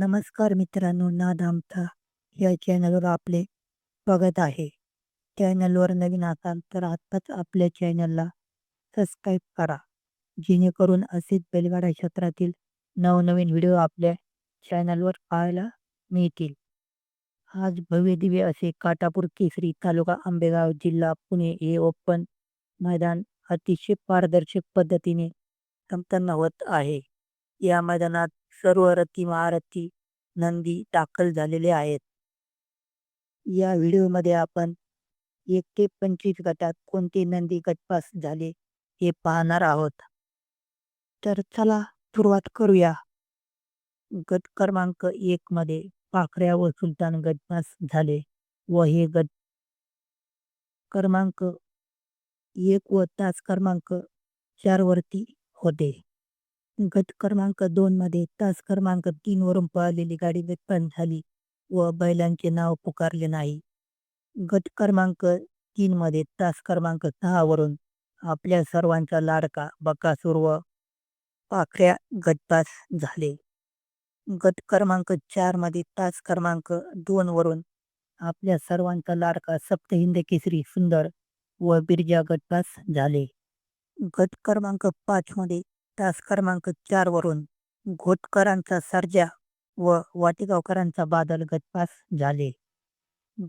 नमस्कार मित्रांनो नाद आमचा या चॅनलवर आपले स्वागत आहे. चॅनलवर नवीन असाल तर आत्ताच आपल्या चॅनलला सबस्क्राईब करा. जेणेकरून असेच बेलगाडा क्षेत्रातील नवनवीन व्हिडिओ आपल्या चॅनलवर पाहायला मिळतील. आज भव्य दिव्य असे काटापूर केसरी तालुका आंबेगाव जिल्हा पुणे हे ओपन मैदान अतिशय पारदर्शक पद्धतीने संपन्न होत आहे. या मैदानात सर्व रथी महारथी नंदी दाखल झालेले आहेत. या व्हिडिओमध्ये आपण एक ते पंचवीस गटात कोणते नंदी गटपास झाले हे पाहणार आहोत. तर चला सुरुवात करूया. गट क्रमांक एक मध्ये पाखऱ्या व सुलतान गटपास झाले व हे गट क्रमांक एक व तास क्रमांक चार वरती होते. गट क्रमांक दोन मध्ये तास क्रमांक तीन वरून पळालेली गाडी गटपास झाली व बैलांचे नाव पुकारले नाही. गट क्रमांक तीन मध्ये तास क्रमांक सहा वरून आपल्या सर्वांचा लाडका बकासूर व पाखऱ्या गटपास झाले. गट क्रमांक चारमध्ये तास क्रमांक दोन वरून आपल्या सर्वांचा लाडका सप्तहिंद केसरी सुंदर व बिरजा गटपास झाले. गट क्रमांक पाच मध्ये तास क्रमांक चार वरून घोटकरांचा सर्जा व वाटेगावकरांचा बादल गटपास झाले.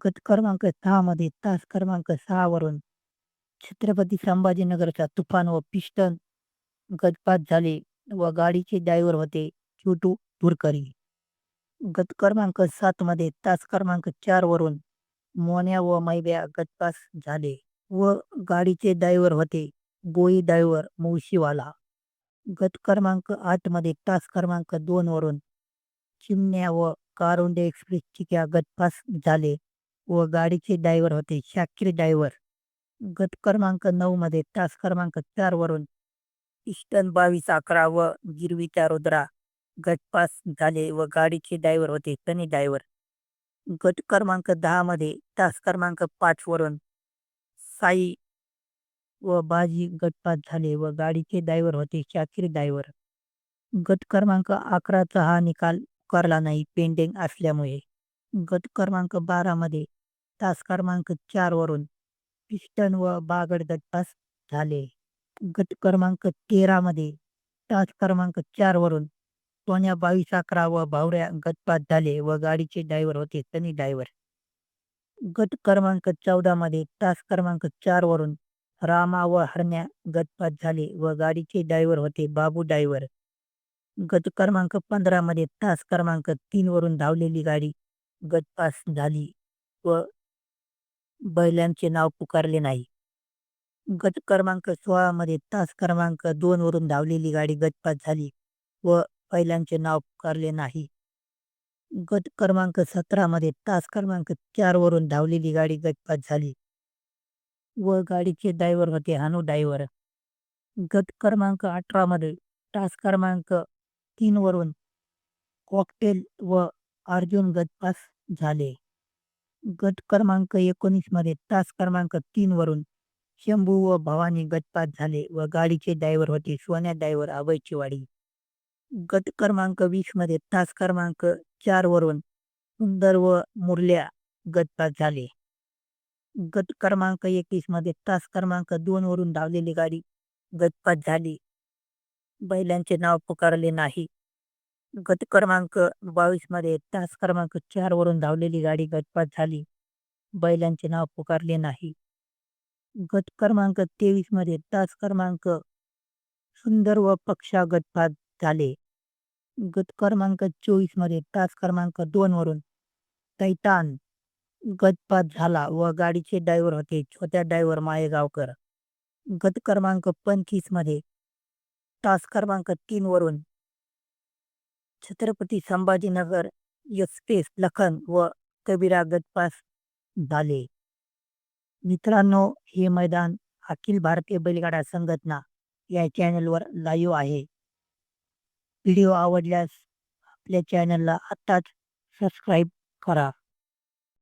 गट क्रमांक सहा मध्ये तास क्रमांक सहा वरून छत्रपती संभाजीनगरचा तुफान व पिस्टन गटपास झाले व गाडीचे ड्रायव्हर होते छोटू तुरकरी गट क्रमांक सात मध्ये तास क्रमांक चार वरून मोन्या व मैब्या गटपास झाले व गाडीचे ड्रायव्हर होते गोई ड्रायव्हर मुळशीवाला. गट क्रमांक आठमध्ये तास क्रमांक दोन वरून चिमण्या व कारुंडे एक्सप्रेसची क्या गटपास झाले व गाडीचे ड्रायव्हर होते शाकीर ड्रायव्हर. गट क्रमांक नऊ मध्ये तास क्रमांक चार वरून इस्टन बावीस अकरा व गिरवीचा रुद्रा गटपास झाले व गाडीचे ड्रायव्हर होते सनी ड्रायव्हर. गट क्रमांक दहा मध्ये तास क्रमांक पाच वरून साई व बाजी गटपास झाले व गाडीचे डायव्हर होते शाकीर डायव्हर गट क्रमांक अकराचा हा निकाल करला नाही पेंडिंग असल्यामुळे. गट क्रमांक बारामध्ये तास क्रमांक चार वरून पिस्टन व बागड गटपास झाले. गट क्रमांक तेरामध्ये तास क्रमांक चार वरून सोन्या बावीस अकरा व भावऱ्या गटपास झाले व गाडीचे डायव्हर होते सनी डायव्हर गट क्रमांक चौदामध्ये तास क्रमांक चार वरून रामा व हरण्या गटपास झाले व गाडीचे ड्रायव्हर होते बाबू ड्रायव्हर गट क्रमांक पंधरा मध्ये तास क्रमांक तीन वरून धावलेली गाडी गटपास झाली व बैलांचे नाव पुकारले नाही. गट क्रमांक सोळा मध्ये तास क्रमांक दोन वरून धावलेली गाडी गटपास झाली व बैलांचे नाव पुकारले नाही. गट क्रमांक सतरा मध्ये तास क्रमांक चार वरून धावलेली गाडी गटपास झाली व गाडीचे ड्रायव्हर होते हानू ड्रायव्हर. गट क्रमांक अठरा मध्ये तास क्रमांक तीन वरून कॉकटेल व अर्जुन गटपास झाले. गट क्रमांक एकोणीसमध्ये तास क्रमांक तीन वरून शंभू व भवानी गटपात झाले व गाडीचे ड्रायव्हर होते सोन्या ड्रायव्हर अभयचीवाडी गट क्रमांक वीसमध्ये तास क्रमांक चार वरून सुंदर व मुरल्या गटपात झाले. गट क्रमांक एकवीसमध्ये तास क्रमांक दोन वरून धावलेली गाडी गटपास झाली. बैलांचे नाव पुकारले नाही. गट क्रमांक बावीसमध्ये तास क्रमांक चार वरून धावलेली गाडी गटपास झाली. बैलांचे नाव पुकारले नाही. गट क्रमांक तेवीसमध्ये तास क्रमांक सुंदर व पक्षा गटपास झाले. गट क्रमांक चोवीसमध्ये तास क्रमांक दोन वरून तैतान गटपास झाला व गाडीचे ड्रायव्हर होते. छोट्या ड्रायव्हर माळेगावकर. गट क्रमांक पंचवीसमध्ये. तास क्रमांक तीन वरून. छत्रपती संभाजीनगर एक्सप्रेस लखन व कबीरा गटपास झाले. मित्रांनो हे मैदान अखिल भारतीय बैलगाडा संघटना या चॅनलवर लाईव्ह आहे. व्हिडिओ आवडल्यास आपल्या चॅनलला आत्ताच सबस्क्राईब करा.